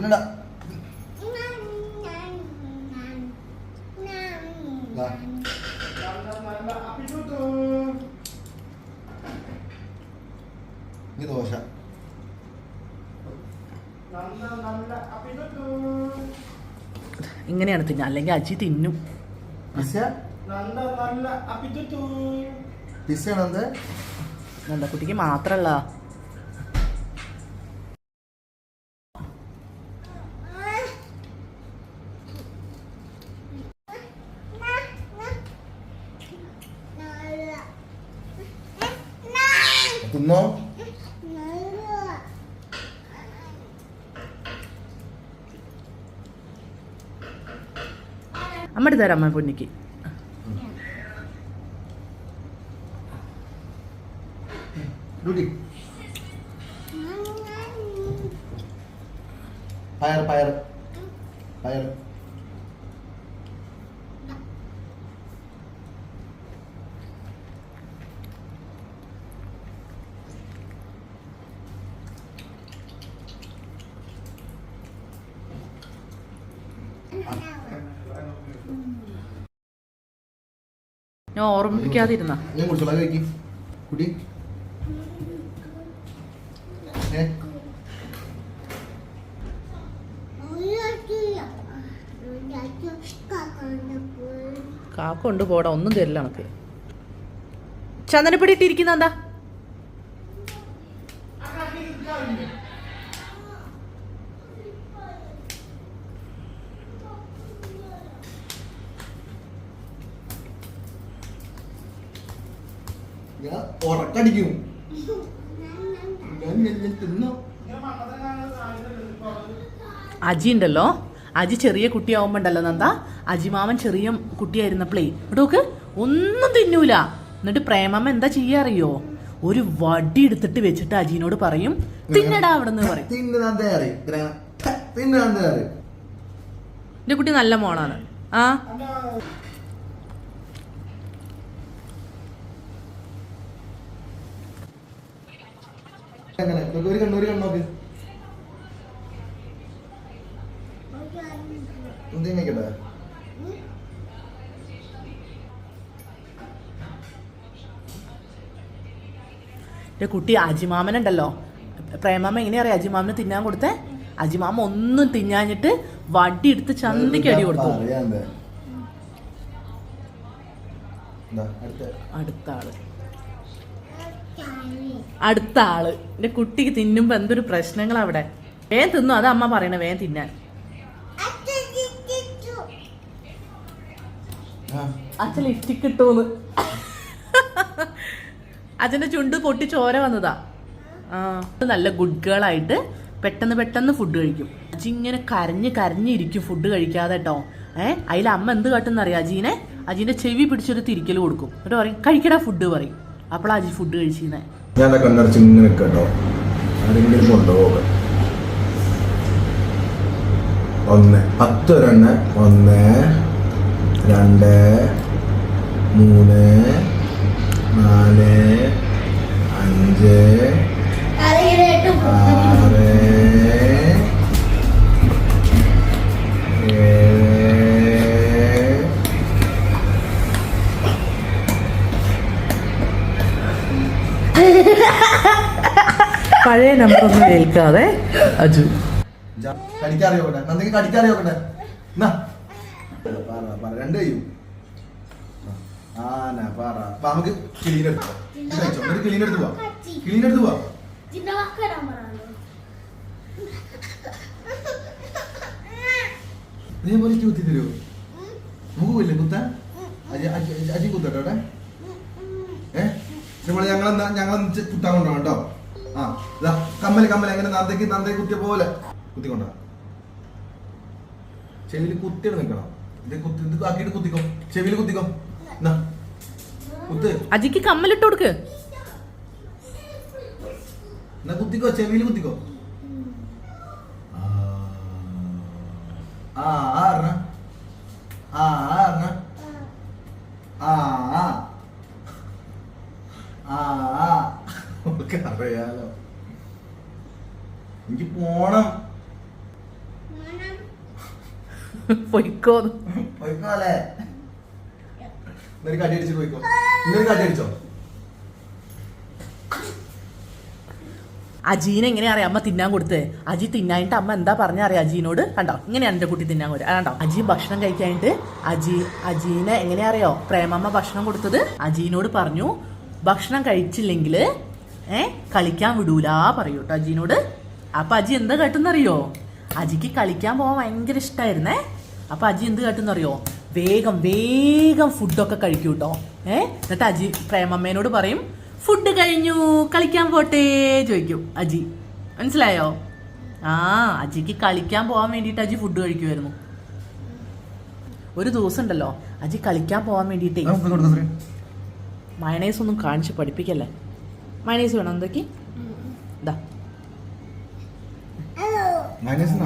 ഇതിനടാ ദാ. ഇനി ദോശ ഇങ്ങനെയാണ് തിന്നുക അല്ലെങ്കിൽ അജി തിന്നും പിസ്സ പിസ്സയാണോ എന്ത് എന്താ കുട്ടിക്ക് മാത്രല്ല തിന്നോ അമ്മടി തരാം അമ്മ പൊന്നിക്ക്. പയർ പയർ. പയർ. ഞാൻ ഓർമ്മിപ്പിക്കാതിരുന്ന. ഞാൻ കുടിച്ചോളാം. കഴിക്കും. കുടി. ഏ? കാക്ക കൊണ്ട് പോടാ ഒന്നും തരില്ല നമുക്ക്. ചന്ദനപ്പൊടി ഇട്ടിരിക്കുന്ന എന്താ? ഞാൻ ഉറക്കടിക്കും. അജി ഉണ്ടല്ലോ അജി ചെറിയ കുട്ടിയാവുമ്പോ ഉണ്ടല്ലോ നന്ദ. അജിമാമൻ ചെറിയ കുട്ടിയായിരുന്നപ്പോഴേ നോക്ക്. ഒന്നും തിന്നൂല. എന്നിട്ട് പ്രേമമ്മ എന്താ ചെയ്യാറിയോ ഒരു വടി എടുത്തിട്ട് വെച്ചിട്ട് അജിനോട് പറയും തിന്നടാ അവിടെ നിന്ന് പറയും എന്റെ കുട്ടി നല്ല മോളാണ്. ആ? അങ്ങനെ ഒരു കണ്ണു ഒരു കണ്ണോക്ക് എന്തെങ്കിലും കുട്ടി എന്റെ കുട്ടി അജിമാമനുണ്ടല്ലോ പ്രേമാമ എങ്ങനെയാ അറിയാം അജിമാമന് തിന്നാൻ കൊടുത്തേ? അജിമാമ ഒന്നും തിന്നാഞ്ഞിട്ട് വടി എടുത്ത് ചന്തിക്ക് അടി കൊടുത്തു. അടുത്ത ആൾ. അടുത്ത ആൾ എന്റെ കുട്ടിക്ക് തിന്നുമ്പോ എന്തൊരു പ്രശ്നങ്ങൾ അവിടെ? വേഗം തിന്നു അത് അമ്മ പറയണ വേഗം തിന്നാൻ. അച്ഛൻ ലിഫ്റ്റിക്ക് കിട്ടൂന്ന് അച്ഛന്റെ ചുണ്ട് പൊട്ടി ചോര വന്നതാ. ആ നല്ല ഗുഡ് ഗേൾ ആയിട്ട് പെട്ടെന്ന് പെട്ടെന്ന് ഫുഡ് കഴിക്കും. അജി ഇങ്ങനെ കരഞ്ഞ് കരഞ്ഞിരിക്കും ഫുഡ് കഴിക്കാതെ കേട്ടോ ഏഹ് അതിൽ അമ്മ എന്ത് കാട്ടുന്നറിയാം അജീനെ? അജീന്റെ ചെവി പിടിച്ചൊരു തിരിക്കൽ കൊടുക്കും. എന്നിട്ട് പറയും കഴിക്കടാ ഫുഡ് പറയും. അപ്പോഴാ അജി ഫുഡ് കഴിച്ചിരുന്നേ. ഞാൻ കണ്ണടച്ച് ഇങ്ങനെ കേട്ടോ ആരെങ്കിലും കൊണ്ടുപോകും ഒന്ന് പത്ത് ഒരെണ്ണ. ഒന്ന് രണ്ട് മൂന്ന് നാല് അഞ്ച് ആറ് പഴയ നമ്പർ ഒന്നും കേൾക്കാതെ അജു കടിക്കാറിയോട്ടെ നന്ദിക്ക് കടിക്കാറിയോട്ടെ പറ രണ്ട് ആന നമുക്ക് ഒരു പോവാ. കുത്തി തരുമോ നമുക്ക് പോയില്ലേ കുത്താൻ? അജി അജി അജി കുത്തട്ടോ ഏ? നമ്മൾ ഞങ്ങൾ ഞങ്ങൾ കുത്താൻ കൊണ്ടുപോകണം കേട്ടോ. ആ ഇതാ കമ്മൽ കമ്മൽ എങ്ങനെ നന്ദയ്ക്ക് നന്ദയെ കുത്തിയ പോലെ കുത്തിക്കൊണ്ട ചെവിയിൽ കുത്തിയാണ് നിൽക്കണം ഇത് കുത്തി ഇത് ആക്കിയിട്ട് കുത്തിക്കോ ചെവിയിൽ കുത്തിക്കോ എന്നാ കുത്ത് അജിക്ക് കമ്മലിട്ട് കൊടുക്ക് എന്നാ കുത്തിക്കോ ചെവിയിൽ കുത്തിക്കോ ആ ആ ആ ആ ഒക്കെ അറിയാലോ. എനിക്ക് പോണം. പോയിക്കോലേ നിനക്ക് കടി അടിച്ചിട്ട് പോയിക്കോ. നിനക്ക് കടി അടിച്ചോ അജീനെ എങ്ങനെ അറിയാം? അമ്മ തിന്നാൻ കൊടുത്തേ. അജി തിന്നായിട്ട് അമ്മ എന്താ പറഞ്ഞ അറിയാം അജീനോട്? കണ്ടോ? ഇങ്ങനെയാണ് എന്റെ കുട്ടി തിന്നാൻ കൊടുത്തത് കണ്ടോ? അജി ഭക്ഷണം കഴിക്കാനായിട്ട് അജി അജീനെ എങ്ങനെയാ അറിയോ? പ്രേമമ്മ ഭക്ഷണം കൊടുത്തത്. അജീനോട് പറഞ്ഞു ഭക്ഷണം കഴിച്ചില്ലെങ്കിൽ ഏ? കളിക്കാൻ വിടൂലാ പറയൂ കേട്ടോ അജിനോട്. അപ്പൊ അജി എന്താ കേട്ടെന്നറിയോ? അജിക്ക് കളിക്കാൻ പോകാൻ ഭയങ്കര ഇഷ്ടായിരുന്നേ. അപ്പൊ അജി എന്ത് കേട്ടെന്നറിയോ? വേഗം വേഗം ഫുഡൊക്കെ കഴിക്കൂ കേട്ടോ ഏ? എന്നിട്ട് അജി പ്രേമമ്മേനോട് പറയും ഫുഡ് കഴിഞ്ഞു കളിക്കാൻ പോട്ടെ ചോദിക്കും അജി. മനസ്സിലായോ? ആ അജിക്ക് കളിക്കാൻ പോകാൻ വേണ്ടിയിട്ട് അജി ഫുഡ് കഴിക്കുമായിരുന്നു ഒരു ദിവസം ഉണ്ടല്ലോ അജി കളിക്കാൻ പോകാൻ വേണ്ടിയിട്ടേ മയണേസ് മയണൈസ് ഒന്നും കാണിച്ച് പഠിപ്പിക്കല്ലേ? മയണൈസ് വേണം എന്തൊക്കെ? ഇതാ മൈനസ്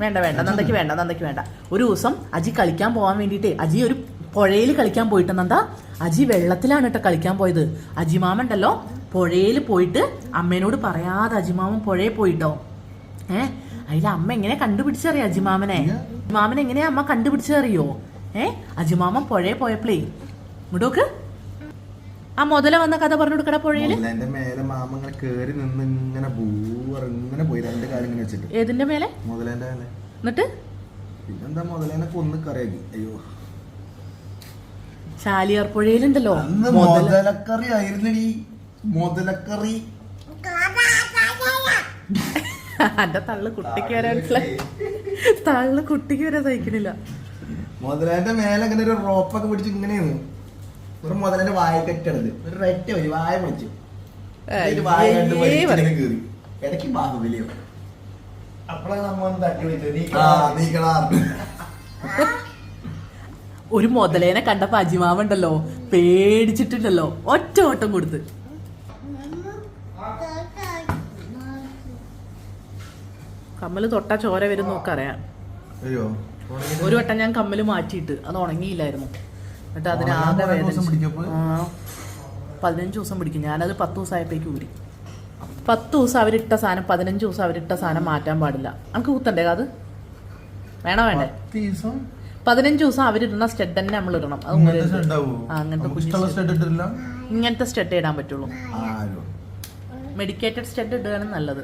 വേണ്ട വേണ്ട. നന്ദയ്ക്ക് വേണ്ട നന്ദയ്ക്ക് വേണ്ട. ഒരു ദിവസം അജി കളിക്കാൻ പോകാൻ വേണ്ടിയിട്ട്. അജി ഒരു പുഴയിൽ കളിക്കാൻ പോയിട്ട് നന്ദ അജി വെള്ളത്തിലാണ് കേട്ടോ കളിക്കാൻ പോയത്. അജിമാമൻ ഉണ്ടല്ലോ പുഴയിൽ പോയിട്ട് അമ്മേനോട് പറയാതെ അജിമാമൻ പുഴയിൽ പോയിട്ടോ? ഏ? അതിൽ അമ്മ എങ്ങനെ കണ്ടുപിടിച്ചറിയോ അജിമാമനെ? അജിമാമൻ എങ്ങനെയാ അമ്മ കണ്ടുപിടിച്ചറിയോ? ഏ? അജിമാമൻ പുഴയിൽ പോയപ്പോഴേ ഇങ്ങോട്ടോക്ക് ആ മുതല വന്ന കഥ പറഞ്ഞു കൊടുക്കട പുഴയിൽ. എന്റെ മേലെ മാമ ഇങ്ങനെ കേറി നിന്ന് ഇങ്ങനെ ഇങ്ങനെ പോയി. രണ്ട് കാര്യം ഇങ്ങനെ വെച്ചിട്ട്. ഏതിന്റെ മേലെ? മുതലേന്റെ മേലെ. എന്നിട്ട്? പിന്നെന്താ മുതലേനെ കൊന്ന് കറിയാക്കി അയ്യോ. ചാലിയാർ പുഴയിലുണ്ടല്ലോ. മുതലക്കറി ആയിരുന്നു ആയിരുന്നടി. മുതലക്കറി. എന്റെ തള്ളു കുട്ടിക്ക് വരാൻ തള്ളു കുട്ടിക്ക് വരാൻ സഹിക്കണില്ല. മുതലേന്റെ മേലെ ഇങ്ങനെ ഒരു റോപ്പൊക്കെ പിടിച്ച് ഇങ്ങനെയാണ് ഒരു മുതലേന്റെ വായ കെട്ടണത് ഒരു റെറ്റ വരി. വായ പൊളിച്ചു. വായ കണ്ട് വലിച്ചിങ്ങനെ. കീറി. ഇടയ്ക്ക് ബാഹുബലിയോ അപ്പോഴാണ് നമ്മ ഒന്ന് തട്ടി വിളിച്ചത് നീക്കടാ ഒരു മുതലേനെ കണ്ടപ്പോ അജിമാവുണ്ടല്ലോ. പേടിച്ചിട്ടുണ്ടല്ലോ. ഒറ്റ ഓട്ടം കൊടുത്ത്. കമ്മൽ തൊട്ടാ ചോര വരും നോക്കറിയാം അയ്യോ. ഒരു വട്ടം ഞാൻ കമ്മൽ മാറ്റിയിട്ട്. അത് ഉണങ്ങിയില്ലായിരുന്നു. എന്നിട്ട് അതിന് ആകെ വേദന പതിനഞ്ച് ദിവസം പിടിക്കും. ഞാനത് പത്ത് ദിവസമായപ്പോഴേക്ക് ഊരി. പത്ത് ദിവസം അവരിട്ട സാധനം പതിനഞ്ച് ദിവസം അവരിട്ട സാധനം മാറ്റാൻ പാടില്ല. നമുക്ക് കുത്തണ്ടേ അത്? വേണോ വേണ്ടേ? പതിനഞ്ച് ദിവസം അവരിടുന്ന സ്റ്റെഡ് തന്നെ നമ്മൾ ഇടണം. അത് അങ്ങനത്തെ ഇങ്ങനത്തെ സ്റ്റെഡ് ഇടാൻ പറ്റുള്ളൂ. മെഡിക്കേറ്റഡ് സ്റ്റെഡ് ഇടുകയാണ് നല്ലത്.